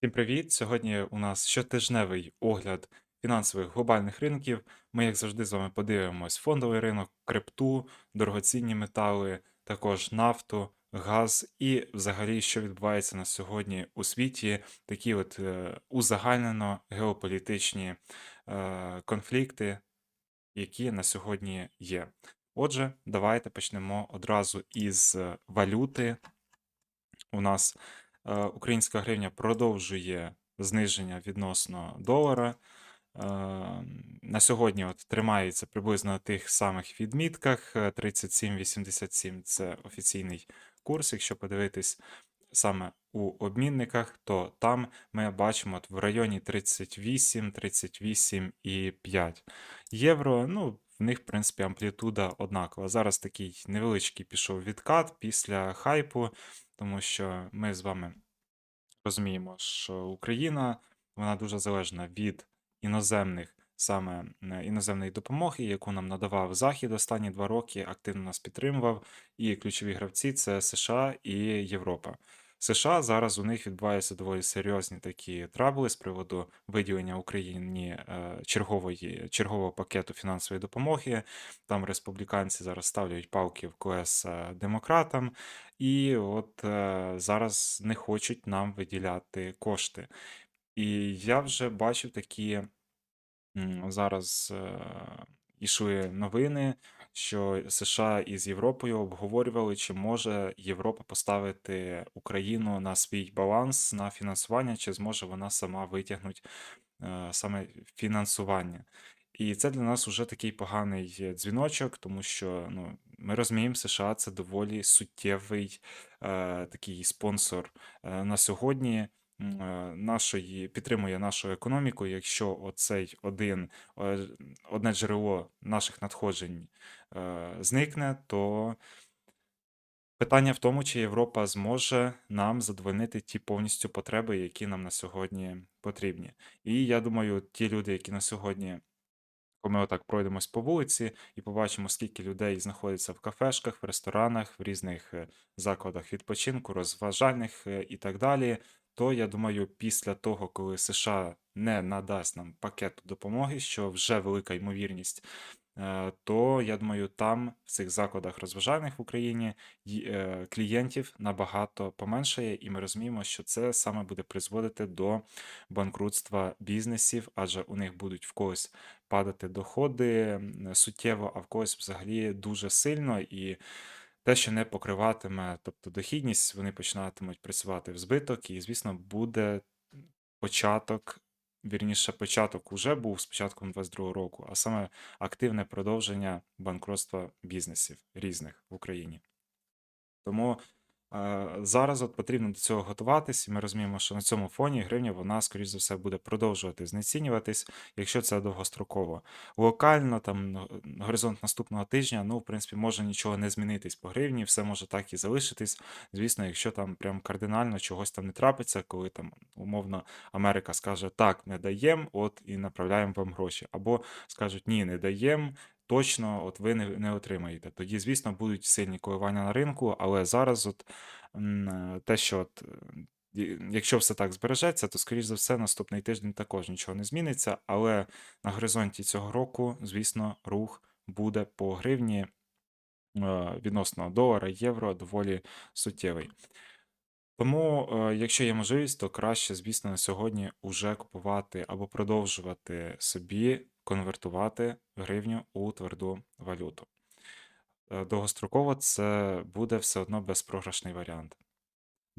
Всім привіт! Сьогодні у нас щотижневий огляд фінансових глобальних ринків. Ми, як завжди, з вами подивимось фондовий ринок, крипту, дорогоцінні метали, також нафту, газ і взагалі, що відбувається на сьогодні у світі, такі от е, узагальнено геополітичні е, конфлікти, які на сьогодні є. Отже, давайте почнемо одразу із е, валюти. У нас українська гривня продовжує зниження відносно долара. Е, на сьогодні от тримається приблизно на тих самих відмітках. е, 37,87 це офіційний курс. Якщо подивитись саме у обмінниках, то там ми бачимо от в районі 38, 38,5 євро. Ну, в них, в принципі, амплітуда однакова. Зараз такий невеличкий пішов відкат після хайпу, тому що ми з вами розуміємо, що Україна вона дуже залежна від іноземних саме е, іноземної допомоги, яку нам надавав Захід останні два роки, активно нас підтримував. І ключові гравці це США і Європа. США зараз у них відбуваються доволі серйозні такі трабли з приводу виділення Україні е, чергової чергового пакету фінансової допомоги. Там республіканці зараз ставлять палки в е, демократам, і от е, зараз не хочуть нам виділяти кошти. І я вже бачив такі зараз е, ішли новини, що США із Європою обговорювали, чи може Європа поставити Україну на свій баланс на фінансування, чи зможе вона сама витягнути е, саме фінансування. І це для нас уже такий поганий дзвіночок, тому що ну, ми розуміємо, США це доволі суттєвий е, такий спонсор е, на сьогодні. Е, Нашої підтримує нашу економіку. Якщо оцей один е, одне джерело наших надходжень е, зникне, то питання в тому, чи Європа зможе нам задовольнити ті повністю потреби, які нам на сьогодні потрібні. І я думаю, ті люди, які на сьогодні ми отак пройдемось по вулиці і побачимо, скільки людей знаходиться в кафешках, в ресторанах, в різних закладах відпочинку, розважальних і так далі, то я думаю, після того, коли США не надасть нам пакету допомоги, що вже велика ймовірність, е, то я думаю, там в цих закладах розважальних в Україні е, клієнтів набагато поменшає, і ми розуміємо, що це саме буде призводити до банкрутства бізнесів, адже у них будуть в когось падати доходи суттєво, а в когось взагалі дуже сильно. І те, що не покриватиме, тобто дохідність, вони починатимуть працювати в збиток, і, звісно, буде початок. Вірніше, початок уже був з початком 22 року, а саме активне продовження банкротства бізнесів різних в Україні. Тому Зараз от потрібно до цього готуватись, і ми розуміємо, що на цьому фоні гривня вона, скоріш за все, буде продовжувати знецінюватись, якщо це довгостроково. Локально, там горизонт наступного тижня, ну, в принципі, може нічого не змінитись по гривні, все може так і залишитись. Звісно, якщо там прям кардинально чогось там не трапиться, коли там умовно Америка скаже так, не даємо, от і направляємо вам гроші, або скажуть ні, не даємо точно от ви не не отримаєте. Тоді, звісно, будуть сильні коливання на ринку, але зараз от те, що от, е, якщо все так збережеться, то, скоріш за все, наступний тиждень також нічого не зміниться. Але на горизонті цього року, звісно, рух буде по гривні е, відносно долара, євро доволі суттєвий. Тому, е, якщо є можливість, то краще, звісно, на сьогодні уже купувати або продовжувати собі конвертувати гривню у тверду валюту. Е, Довгостроково це буде все одно безпрограшний варіант.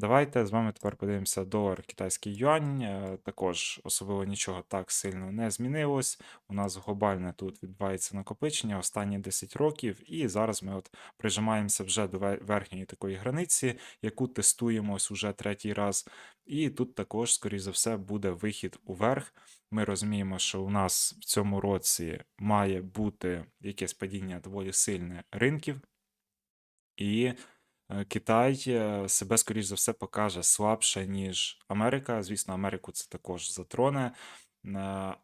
Давайте з вами тепер подивимося долар китайський юань. Е, Також особливо нічого так сильно не змінилось. У нас глобальне тут відбувається накопичення останні 10 років, і зараз ми от прижимаємося вже до верхньої такої границі, яку тестуємо ось уже третій раз. І тут також, скоріш за все, буде вихід уверх. Ми розуміємо, що у нас в цьому році має бути якесь падіння доволі сильне ринків. І Китай е, себе, скоріш за все, покаже слабше, ніж Америка. Звісно, Америку це також затроне, е,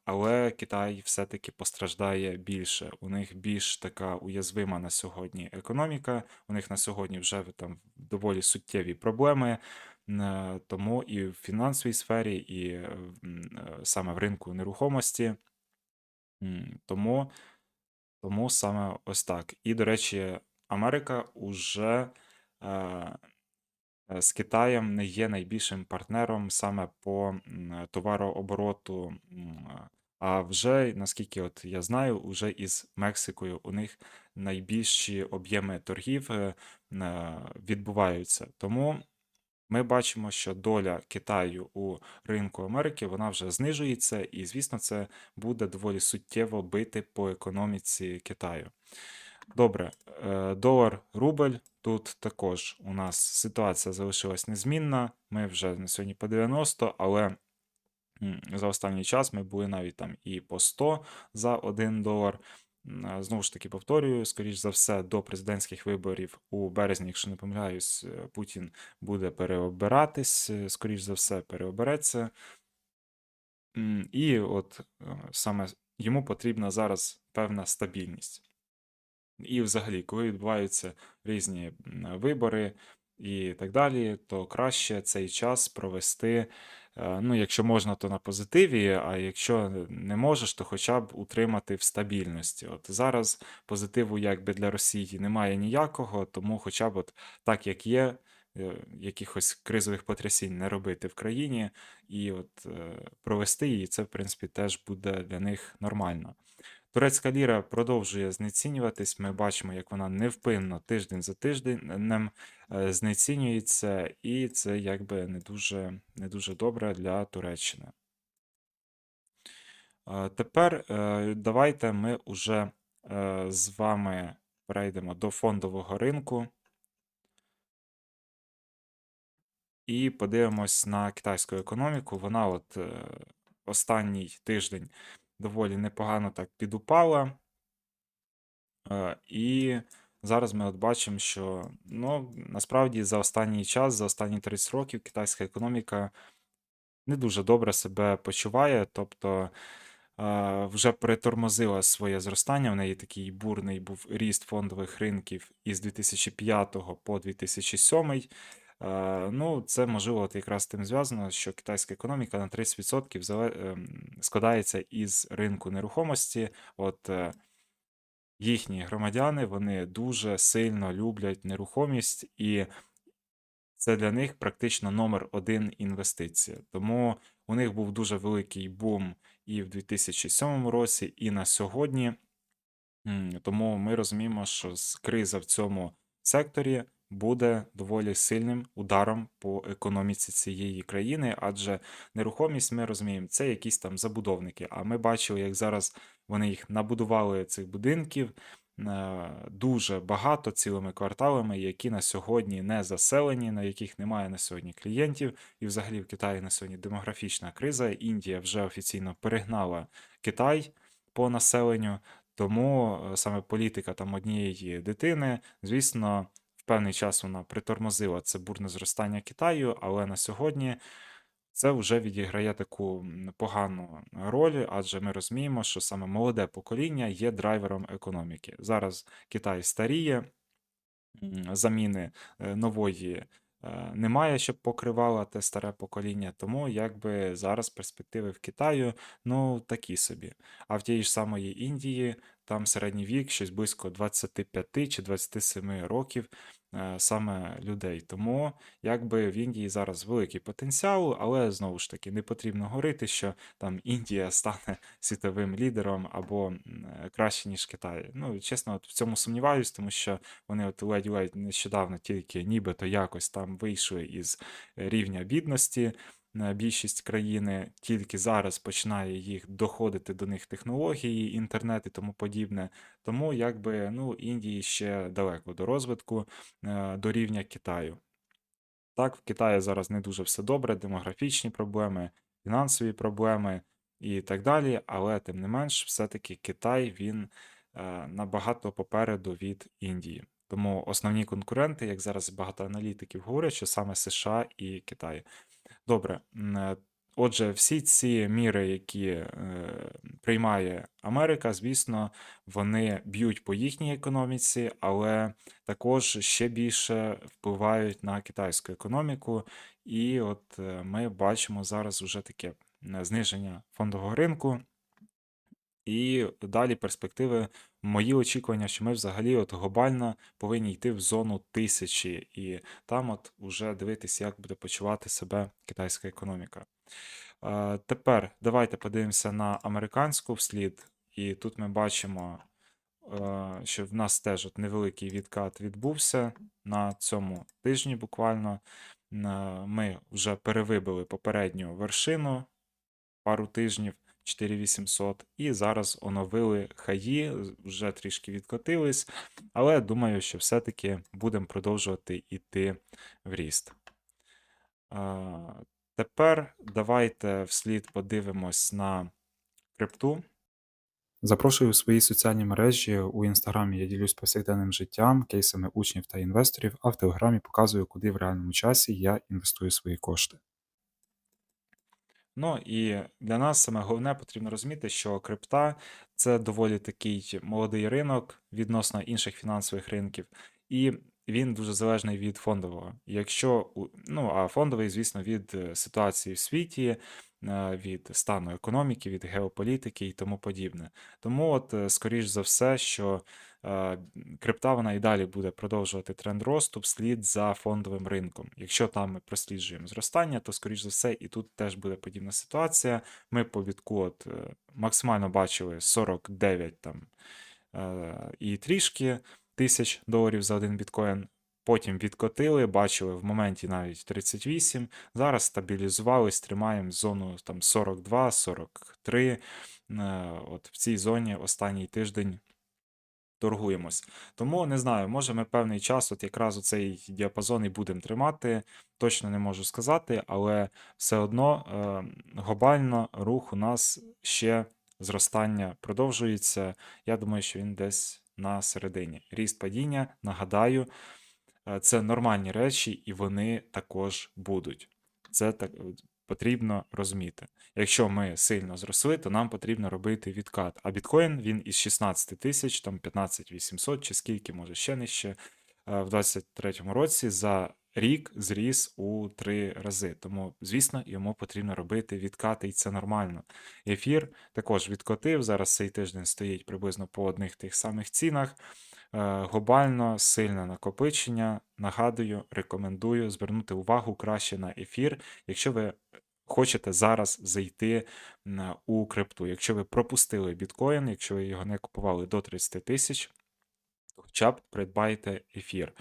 але Китай все-таки постраждає більше. У них більш така уязвима на сьогодні економіка. У них на сьогодні вже там доволі суттєві проблеми. Е, Тому і в фінансовій сфері, і е, е, саме в ринку нерухомості. Тому, тому саме ось так. І, до речі, Америка уже е, е, з Китаєм не є найбільшим партнером саме по товарообороту. А вже, наскільки от я знаю, уже із Мексикою у них найбільші об'єми торгів е, е, відбуваються. Тому ми бачимо, що доля Китаю у ринку Америки вона вже знижується, і, звісно, це буде доволі суттєво бити по економіці Китаю. Добре, е, долар рубль. Тут також у нас ситуація залишилась незмінна. Ми вже на сьогодні по 90, але за останній час ми були навіть там і по 100 за 1 долар. Е, Знову ж таки, повторюю, скоріш за все, до президентських виборів у березні, якщо не помиляюсь, е, Путін буде переобиратись, скоріш за все, переобереться. І от саме йому потрібна зараз певна стабільність. І взагалі, коли відбуваються різні вибори і так далі, то краще цей час провести, е, ну, якщо можна, то на позитиві, а якщо не можеш, то хоча б утримати в стабільності. От зараз позитиву якби для Росії немає ніякого, тому хоча б от так, як є, е, якихось кризових потрясінь не робити в країні, і от е, провести її, це, в принципі, теж буде для них нормально. Турецька ліра продовжує знецінюватись. Ми бачимо, як вона невпинно тиждень за тижнем е, знецінюється, і це якби не дуже, не дуже добре для Туреччини. Е, Тепер е, давайте ми уже з вами перейдемо до фондового ринку і подивимось на китайську економіку. Вона от останній тиждень доволі непогано так підупала. Е, І зараз ми от бачимо, що ну, насправді за останній час, за останні 30 років, китайська економіка не дуже добре себе почуває, тобто е, вже притормозила своє зростання. В неї такий бурний був ріст фондових ринків із 2005 по 2007. Е, Ну, це можливо от якраз тим зв'язано, що китайська економіка на 30% зале- ем, складається із ринку нерухомості. От е, їхні громадяни вони дуже сильно люблять нерухомість, і це для них практично номер один інвестиція. Тому у них був дуже великий бум і в 2007 році, і на сьогодні. Тому ми розуміємо, що криза в цьому секторі буде доволі сильним ударом по економіці цієї країни, адже нерухомість, ми розуміємо, це якісь там забудовники. А ми бачили, як зараз вони їх набудували цих будинків е, дуже багато цілими кварталами, які на сьогодні не заселені, на яких немає на сьогодні клієнтів. І взагалі в Китаї на сьогодні демографічна криза. Індія вже офіційно перегнала Китай по населенню. Тому е, саме політика там однієї дитини, звісно, певний час вона притормозила це бурне зростання Китаю, але на сьогодні це вже відіграє таку погану роль, адже ми розуміємо, що саме молоде покоління є драйвером економіки. Зараз Китай старіє, заміни е, нової е, немає, щоб покривала те старе покоління. Тому якби зараз перспективи в Китаю ну такі собі. А в тієї ж самої Індії там середній вік щось близько 25 чи 27 років саме людей. Тому якби в Індії зараз великий потенціал, але знову ж таки не потрібно говорити, що там Індія стане світовим лідером або е, краще, ніж Китай. Ну, чесно, от в цьому сумніваюсь, тому що вони от ледь-ледь нещодавно тільки нібито якось там вийшли із рівня бідності. Більшість країни тільки зараз починає їх доходити до них технології, інтернет і тому подібне. Тому якби ну Індії ще далеко до розвитку е, до рівня Китаю. Так, в Китаї зараз не дуже все добре, демографічні проблеми, фінансові проблеми і так далі. Але тим не менш, все-таки Китай він е, набагато попереду від Індії. Тому основні конкуренти, як зараз багато аналітиків говорять, що саме США і Китай. Добре. е, Отже, всі ці міри, які е, приймає Америка, звісно, вони б'ють по їхній економіці, але також ще більше впливають на китайську економіку. І от е, ми бачимо зараз уже таке е, зниження фондового ринку. І далі перспективи, мої очікування, що ми взагалі от глобально повинні йти в зону тисячі, і там от уже дивитися, як буде почувати себе китайська економіка. Тепер давайте подивимося на американську вслід, і тут ми бачимо, що в нас теж от невеликий відкат відбувся на цьому тижні буквально. Ми вже перевибили попередню вершину пару тижнів 4800, і зараз оновили хаї, вже трішки відкотились, але думаю, що все-таки будемо продовжувати йти в ріст. Тепер давайте вслід подивимось на крипту. Запрошую у свої соціальні мережі. У інстаграмі я ділюсь повсякденним життям, кейсами учнів та інвесторів, а в телеграмі показую, куди в реальному часі я інвестую свої кошти. Ну і для нас саме головне потрібно розуміти, що крипта це доволі такий молодий ринок відносно інших фінансових ринків, і він дуже залежний від фондового. Якщо ну а фондовий, звісно, від е, ситуації в світі, е, від стану економіки, від геополітики і тому подібне. Тому, от, е, скоріш за все, що крипта вона і далі буде продовжувати тренд росту вслід за фондовим ринком. Якщо там ми просліджуємо зростання, то скоріш за все і тут теж буде подібна ситуація. Ми по бітку от е, максимально бачили 49 там е, і трішки тисяч доларів за один біткоін. Потім відкотили, бачили в моменті навіть 38. Зараз стабілізувались, тримаємо зону там 42-43. От в цій зоні останній тиждень торгуємось. Тому не знаю, може ми певний час, от якраз у цей діапазон і будемо тримати. Точно не можу сказати, але все одно е, глобально рух у нас ще зростання продовжується. Я думаю, що він десь на середині. Ріст падіння, нагадаю, е, це нормальні речі, і вони також будуть. Це так потрібно розуміти. Якщо ми сильно зросли, то нам потрібно робити відкат. А біткоін він із 16 тисяч, там 15 800 чи скільки, може ще нижче, е, в 23-му році за рік зріс у три рази. Тому, звісно, йому потрібно робити відкати, і це нормально. Ефір також відкотив. Зараз цей тиждень стоїть приблизно по одних тих самих цінах. Е, Глобально сильне накопичення. Нагадую, рекомендую звернути увагу краще на ефір, якщо ви хочете зараз зайти у крипту. Якщо ви пропустили біткоін, якщо ви його не купували до 30 тисяч, хоча б придбайте ефір.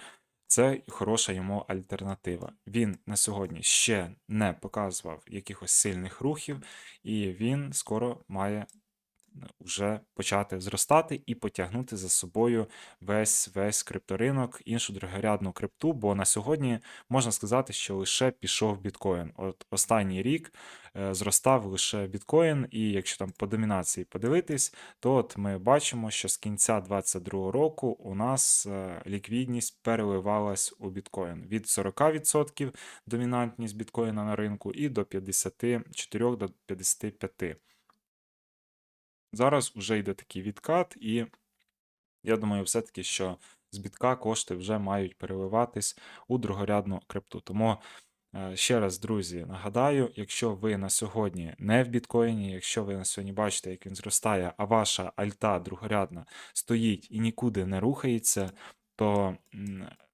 Це хороша йому альтернатива. Він на сьогодні ще не показував якихось сильних рухів, і він скоро має вже почати зростати і потягнути за собою весь весь крипторинок, іншу другорядну крипту. Бо на сьогодні можна сказати, що лише пішов біткоін. От останній рік е, зростав лише біткоін, і якщо там по домінації подивитись, то от ми бачимо, що з кінця 2022 року у нас е, ліквідність переливалась у біткоін від 40% домінантність біткоїна на ринку і до 54 до 55%. Зараз вже йде такий відкат, і я думаю, все-таки, що з бітка кошти вже мають переливатись у другорядну крипту. Тому е, ще раз, друзі, нагадаю, якщо ви на сьогодні не в біткоїні, якщо ви на сьогодні бачите, як він зростає, а ваша альта другорядна стоїть і нікуди не рухається, то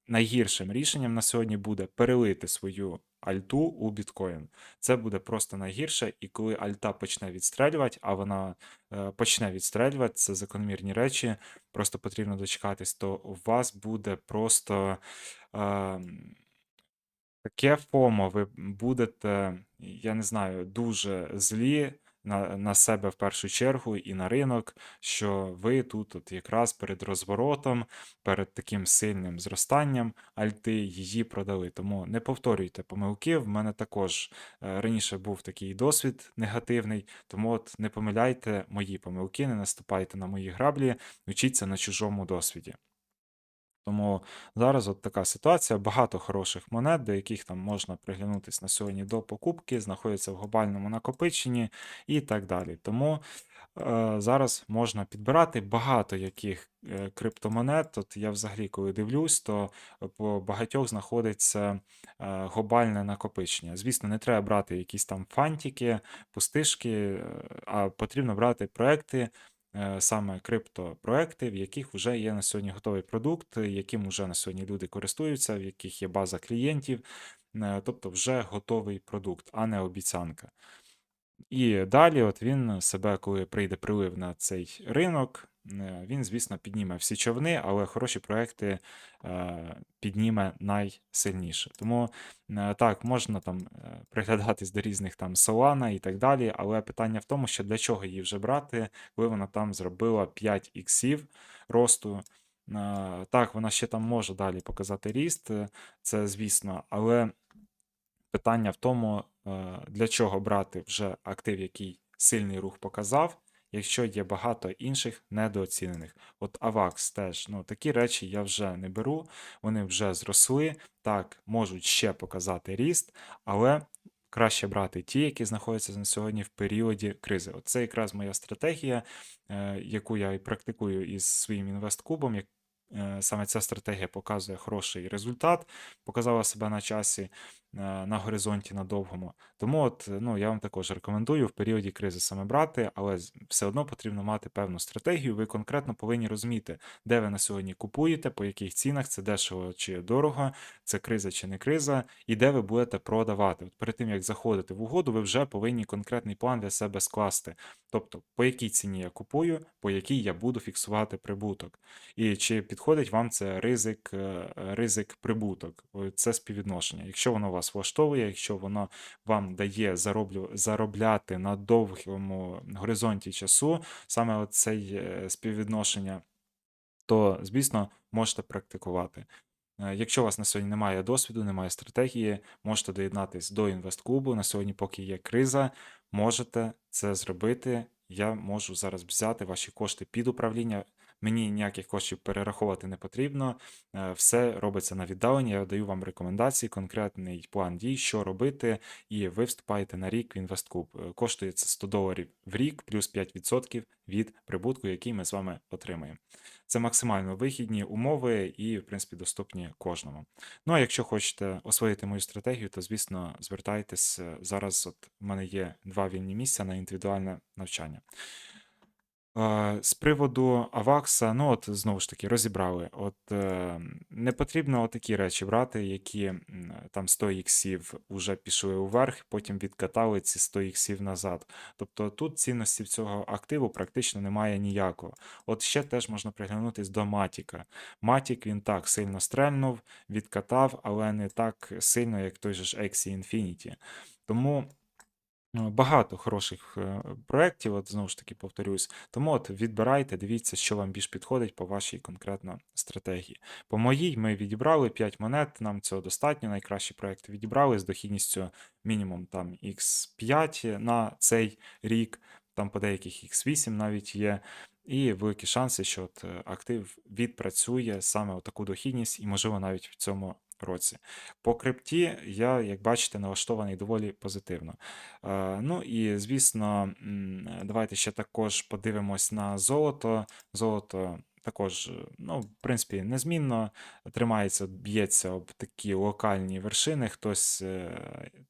найгіршим рішенням на сьогодні буде перелити свою альту у біткоін. Це буде просто найгірше, і коли альта почне відстрелювати, а вона е, почне відстрелювати, це закономірні речі, просто потрібно дочекатись, то у вас буде просто. Е, Таке ФОМО, ви будете, я не знаю, дуже злі на, на себе в першу чергу і на ринок, що ви тут от якраз перед розворотом, перед таким сильним зростанням альти її продали. Тому не повторюйте помилки. В мене також е, раніше був такий досвід негативний, тому от не помиляйте мої помилки, не наступайте на мої граблі, вчіться на чужому досвіді. Тому зараз от така ситуація. Багато хороших монет, до яких там можна приглянутися на сьогодні до покупки, знаходяться в глобальному накопиченні і так далі. Тому Е, Зараз можна підбирати багато яких е, криптомонет. От я взагалі, коли дивлюсь, то по багатьох знаходиться е, глобальне накопичення. Звісно, не треба брати якісь там фантики, пустишки, е, а потрібно брати проекти. Е, Саме криптопроекти, в яких вже є на сьогодні готовий продукт, яким вже на сьогодні люди користуються, в яких є база клієнтів, е, тобто вже готовий продукт, а не обіцянка. І далі, от він себе, коли прийде прилив на цей ринок, він, звісно, підніме всі човни, але хороші проекти е, підніме найсильніше. Тому е, так, можна там е, приглядатись до різних там Solana і так далі, але питання в тому, що для чого її вже брати, коли вона там зробила 5 іксів росту. Е, Так, вона ще там може далі показати ріст, е, це звісно, але питання в тому, е, для чого брати вже актив, який сильний рух показав, якщо є багато інших недооцінених. От AVAX теж, ну такі речі я вже не беру, вони вже зросли, так, можуть ще показати ріст, але. Краще брати ті, які знаходяться на сьогодні в періоді кризи. От це якраз моя стратегія, е, яку я і практикую із своїм інвесткубом. як- е, Саме ця стратегія показує хороший результат, показала себе на часі на горизонті на довгому. Тому от, ну, я вам також рекомендую в періоді кризи саме брати, але все одно потрібно мати певну стратегію. Ви конкретно повинні розуміти, де ви на сьогодні купуєте, по яких цінах, це дешево чи дорого, це криза чи не криза, і де ви будете продавати. От перед тим як заходити в угоду, ви вже повинні конкретний план для себе скласти. Тобто, по якій ціні я купую, по якій я буду фіксувати прибуток. І чи підходить вам це ризик, е, ризик прибуток, це співвідношення. Якщо воно вас влаштовує, якщо воно вам дає зароблю, заробляти на довгому горизонті часу, саме цей співвідношення, то, звісно, можете практикувати. Е, Якщо у вас на сьогодні немає досвіду, немає стратегії, можете доєднатись до інвестклубу. На сьогодні, поки є криза, можете це зробити. Я можу зараз взяти ваші кошти під управління. Мені ніяких коштів перераховувати не потрібно. Е, Все робиться на віддаленні. Я даю вам рекомендації, конкретний план дій, що робити, і ви вступаєте на рік в інвесткуб. Е, Коштує це 100 доларів в рік, плюс 5% від прибутку, який ми з вами отримаємо. Це максимально вигідні умови і, в принципі, доступні кожному. Ну а якщо хочете освоїти мою стратегію, то звісно звертайтесь. Е, Зараз от в мене є два вільні місця на індивідуальне навчання. Е, З приводу Авакса, ну от знову ж таки розібрали. От е, не потрібно такі речі брати, які там 100 іксів вже пішли уверх, потім відкатали ці 100 іксів назад. Тобто тут цінності цього активу практично немає ніякого. От ще теж можна приглянутись до Матіка. Матік він так сильно стрельнув, відкатав, але не так сильно, як той же ж Axie Infinity. Тому. Ну, Багато хороших е, проєктів, от знову ж таки повторюсь. Тому от відбирайте, дивіться, що вам більш підходить по вашій конкретно стратегії. По моїй ми відібрали 5 монет, нам цього достатньо. Найкращі проекти відібрали з дохідністю мінімум там X5 на цей рік, там по деяких X8 навіть є. І великі шанси, що от е, актив відпрацює саме таку дохідність, і, можливо, навіть в цьому році. По крипті я, як бачите, налаштований доволі позитивно. Е, Ну і звісно, давайте ще також подивимось на золото. Золото також, ну, в принципі, незмінно тримається, б'ється об такі локальні вершини. Хтось е,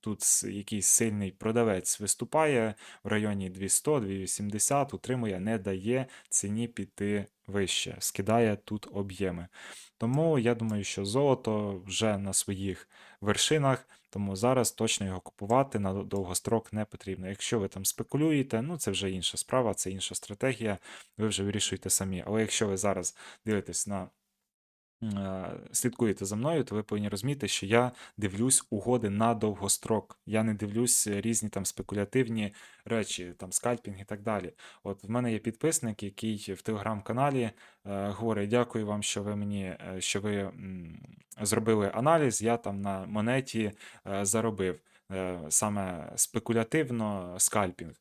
тут якийсь сильний продавець виступає в районі 200-280, утримує, не дає ціні піти вище, скидає тут об'єми. Тому я думаю, що золото вже на своїх вершинах, тому зараз точно його купувати на довгострок не потрібно. Якщо ви там спекулюєте, ну це вже інша справа, це інша стратегія, ви вже вирішуєте самі. Але якщо ви зараз дивитесь на слідкуєте за мною, то ви повинні розуміти, що я дивлюсь угоди на довгострок. Я не дивлюсь різні там спекулятивні речі, там скальпінг і так далі. От в мене є підписник, який в телеграм-каналі е, говорить: дякую вам, що ви мені е, що ви м, зробили аналіз. Я там на монеті е, заробив е, саме спекулятивно скальпінг.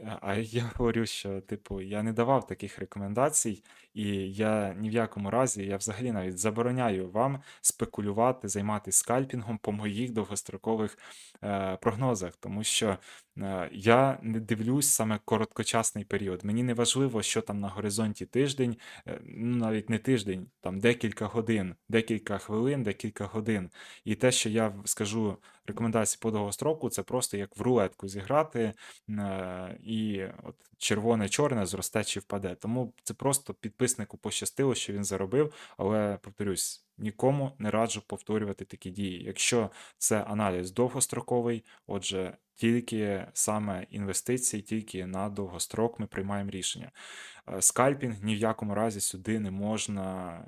Е, А я говорю, що, типу, я не давав таких рекомендацій, і я ні в якому разі, я взагалі навіть забороняю вам спекулювати, займатися скальпінгом по моїх довгострокових е, прогнозах, тому що Е, Я не дивлюсь саме короткочасний період. Мені не важливо, що там на горизонті тиждень, е, ну навіть не тиждень, там декілька годин, декілька хвилин, декілька годин. І те, що я скажу рекомендації по довгостроку, це просто як в рулетку зіграти, е, і от червоне-чорне зросте чи впаде. Тому це просто підписнику пощастило, що він заробив. Але повторюсь, нікому не раджу повторювати такі дії. Якщо це аналіз довгостроковий, отже, тільки саме інвестиції, тільки на довгострок ми приймаємо рішення. Е, Скальпінг ні в якому разі сюди не можна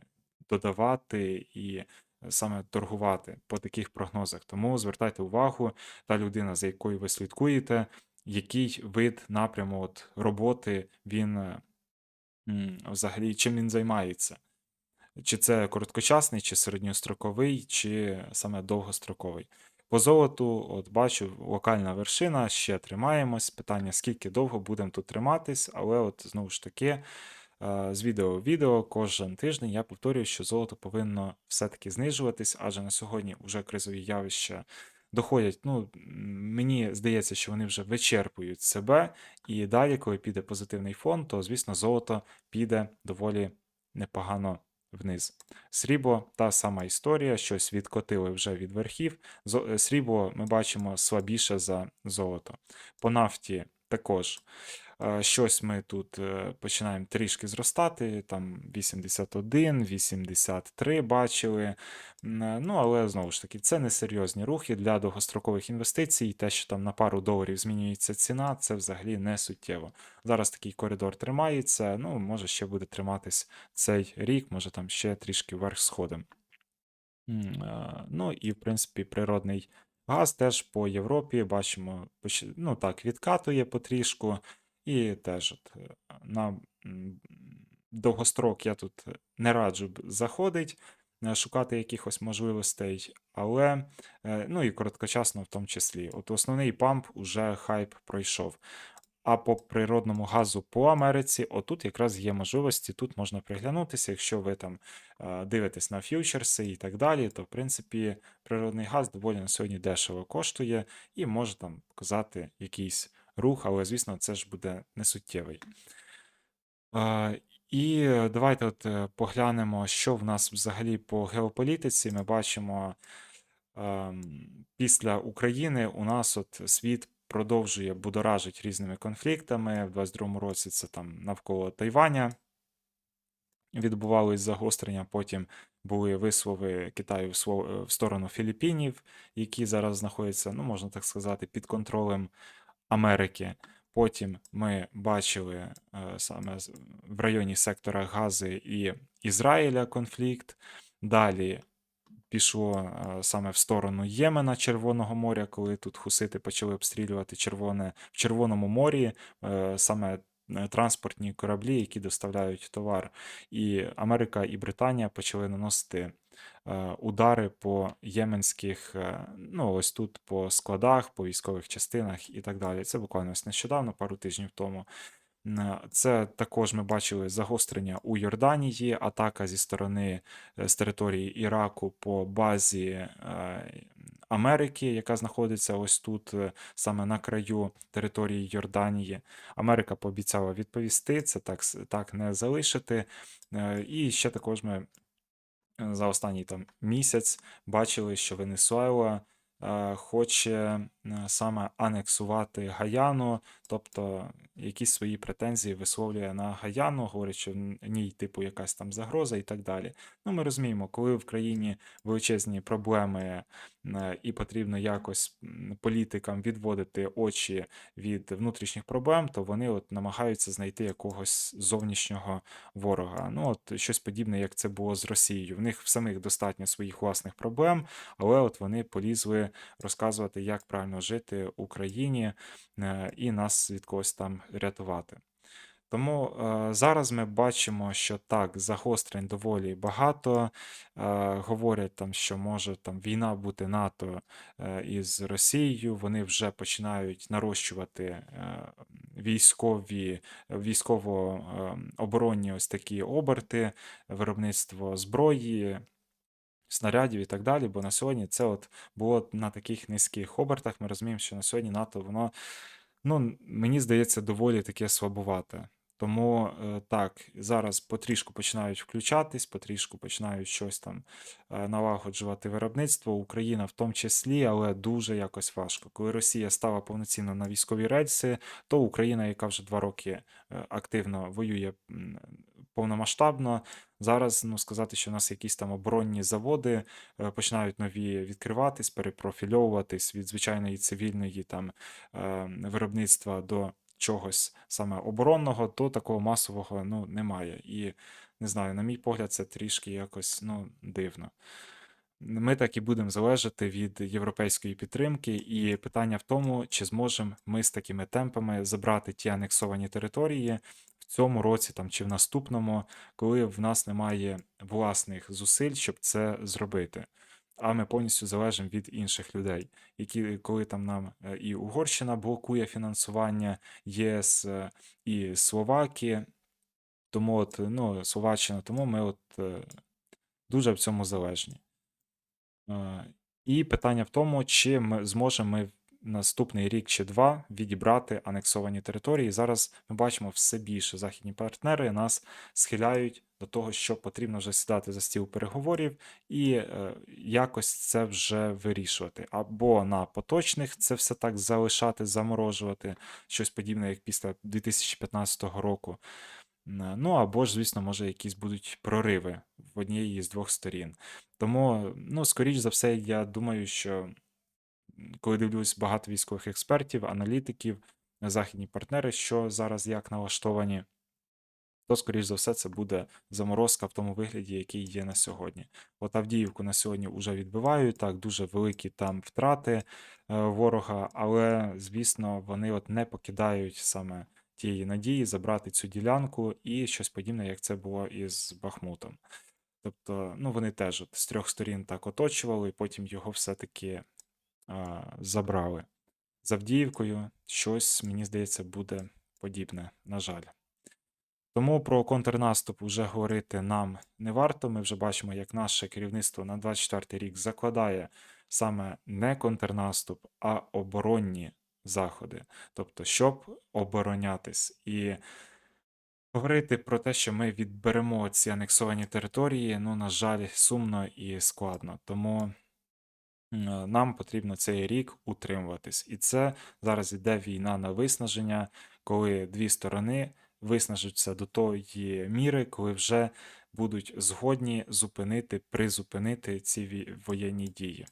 додавати і саме торгувати по таких прогнозах. Тому звертайте увагу, та людина, за якою ви слідкуєте, який вид напряму от роботи він е, взагалі чим він займається. Чи це короткочасний, чи середньостроковий, чи саме довгостроковий. По золоту, от бачу, локальна вершина, ще тримаємось. Питання, скільки довго будемо тут триматись, але от знову ж таки, е, з відео в відео кожен тиждень я повторюю, що золото повинно все-таки знижуватись, адже на сьогодні вже кризові явища доходять. Ну, мені здається, що вони вже вичерпують себе, і далі, коли піде позитивний фон, то звісно золото піде доволі непогано вниз. Срібло та сама історія, щось відкотили вже від верхів. Е, Срібло ми бачимо слабіше за золото. По нафті також щось ми тут е, починаємо трішки зростати. Там 81, 83 бачили. Е, Ну, але знову ж таки, це не серйозні рухи для довгострокових інвестицій. Те, що там на пару доларів змінюється ціна, це взагалі не суттєво. Зараз такий коридор тримається. Ну, може ще буде триматись цей рік, може там ще трішки вверх сходом. Е, Ну і в принципі природний газ теж по Європі бачимо, ну так, відкатує потрішку, і теж от е, на довгострок я тут не раджу заходить, е, шукати якихось можливостей, але е, ну і короткочасно в тому числі. От основний памп уже хайп пройшов. А по природному газу по Америці, отут якраз є можливості, тут можна приглянутися, якщо ви там дивитесь на фьючерси і так далі, то в принципі природний газ доволі на сьогодні дешево коштує і може там показати якийсь рух, але звісно, це ж буде несуттєвий. Е, І давайте от е, поглянемо, що в нас взагалі по геополітиці. Ми бачимо ем, після України у нас от світ продовжує будоражить різними конфліктами. В 22-му році це там навколо Тайваня відбувались загострення. Потім були вислови Китаю сво- в сторону Філіппінів, які зараз знаходяться, ну можна так сказати, під контролем Америки. Потім ми бачили е, саме в районі сектора Гази і Ізраїля конфлікт. Далі пішло е, саме в сторону Ємена, Червоного моря, коли тут хусити почали обстрілювати Червоне в Червоному морі, е, саме транспортні кораблі, які доставляють товар. І Америка і Британія почали наносити удари по єменських, е, ну ось тут по складах, по військових частинах і так далі. Це буквально ось нещодавно, пару тижнів тому. Це також ми бачили загострення у Йорданії, атака зі сторони е, з території Іраку по базі е, Америки, яка знаходиться ось тут, е, саме на краю території Йорданії. Америка пообіцяла відповісти, це так, так не залишити. Е, І ще також ми е, за останній там місяць бачили, що Венесуела е, хоче саме анексувати Гаяну, тобто якісь свої претензії висловлює на Гаяну, говорить, що в ній типу якась там загроза і так далі. Ну, ми розуміємо, коли в країні величезні проблеми е, і потрібно якось політикам відводити очі від внутрішніх проблем, то вони от намагаються знайти якогось зовнішнього ворога. Ну, от щось подібне, як це було з Росією. В них в самих достатньо своїх власних проблем, але от вони полізли розказувати, як правильно жити Україні е, і нас від когось там рятувати. Тому е, зараз ми бачимо, що так, загострень доволі багато. Е, говорять там, що може там війна бути НАТО е, із Росією. Вони вже починають нарощувати е, військові, військово-оборонні ось такі оберти, виробництво зброї. Снарядів і так далі, бо на сьогодні це от було на таких низьких обертах. Ми розуміємо, що на сьогодні НАТО воно Ну, мені здається, доволі таке слабувате. Тому е, так, зараз потрішку починають включатись, потрішку починають щось там е, налагоджувати виробництво. Україна в тому числі, але дуже якось важко. Коли Росія стала повноцінно на військові рельси, то Україна, яка вже два роки е, активно воює повномасштабно, зараз ну сказати, що у нас якісь там оборонні заводи е, починають нові відкриватись, перепрофільовуватись від звичайної цивільної там е, виробництва до чогось саме оборонного, то такого масового ну, немає. І не знаю, на мій погляд, це трішки якось ну, дивно. Ми так і будемо залежати від європейської підтримки, і питання в тому, чи зможемо ми з такими темпами забрати ті анексовані території цьому році там, чи в наступному, коли в нас немає власних зусиль, щоб це зробити. А ми повністю залежимо від інших людей, які коли там нам е, і Угорщина блокує фінансування ЄС, е, і Словакія, тому от, ну, Словаччина, тому ми от е, дуже в цьому залежні. І питання в тому, чи ми зможемо ми наступний рік чи два відібрати анексовані території. Зараз ми бачимо все більше західні партнери нас схиляють до того, що потрібно вже сідати за стіл переговорів і е, якось це вже вирішувати. Або на поточних це все так залишати, заморожувати, щось подібне, як після 2015 року. Ну або ж, звісно, може, якісь будуть прориви в однієї з двох сторін. Тому, ну, скоріш за все, я думаю, що коли дивлюсь багато військових експертів, аналітиків, західні партнери, що зараз як налаштовані, то, скоріш за все, це буде заморозка в тому вигляді, який є на сьогодні. От Авдіївку на сьогодні вже відбивають, так, дуже великі там втрати е, ворога, але, звісно, вони от не покидають саме тієї надії забрати цю ділянку і щось подібне, як це було із Бахмутом. Тобто, ну, вони теж от з трьох сторін так оточували, і потім його все-таки а, забрали. З Авдіївкою щось, мені здається, буде подібне, на жаль. Тому про контрнаступ вже говорити нам не варто. Ми вже бачимо, як наше керівництво на 24 рік закладає саме не контрнаступ, а оборонні заходи. Тобто, щоб оборонятись. І говорити про те, що ми відберемо ці анексовані території, ну, на жаль, сумно і складно. Тому. Е, Нам потрібно цей рік утримуватись. І це зараз йде війна на виснаження, коли дві сторони виснажаться до тої міри, коли вже будуть згодні зупинити, призупинити ці воєнні дії.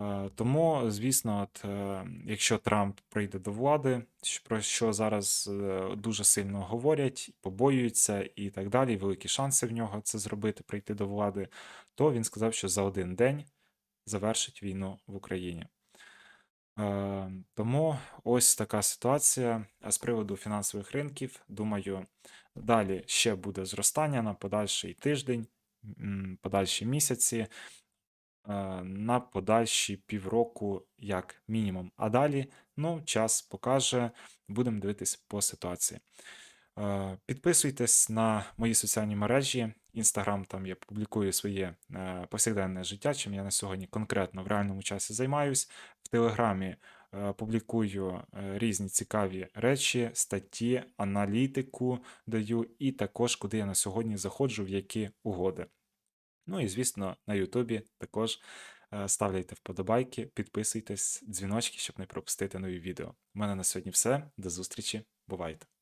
Е, Тому, звісно, от, е, якщо Трамп прийде до влади, про що зараз дуже сильно говорять, побоюються і так далі, великі шанси в нього це зробити, прийти до влади, то він сказав, що за один день завершить війну в Україні. Е, Тому ось така ситуація. З приводу фінансових ринків, думаю, далі ще буде зростання на подальший тиждень, подальші місяці, е, на подальші півроку, як мінімум. А далі, ну, час покаже, будемо дивитись по ситуації. Е, Підписуйтесь на мої соціальні мережі. Інстаграм там я публікую своє е, повсякденне життя, чим я на сьогодні конкретно в реальному часі займаюсь. В Телеграмі е, публікую різні цікаві речі, статті, аналітику даю, і також куди я на сьогодні заходжу, в які угоди. Ну і звісно, на Ютубі також ставляйте вподобайки, підписуйтесь, дзвіночки, щоб не пропустити нові відео. У мене на сьогодні все. До зустрічі, бувайте!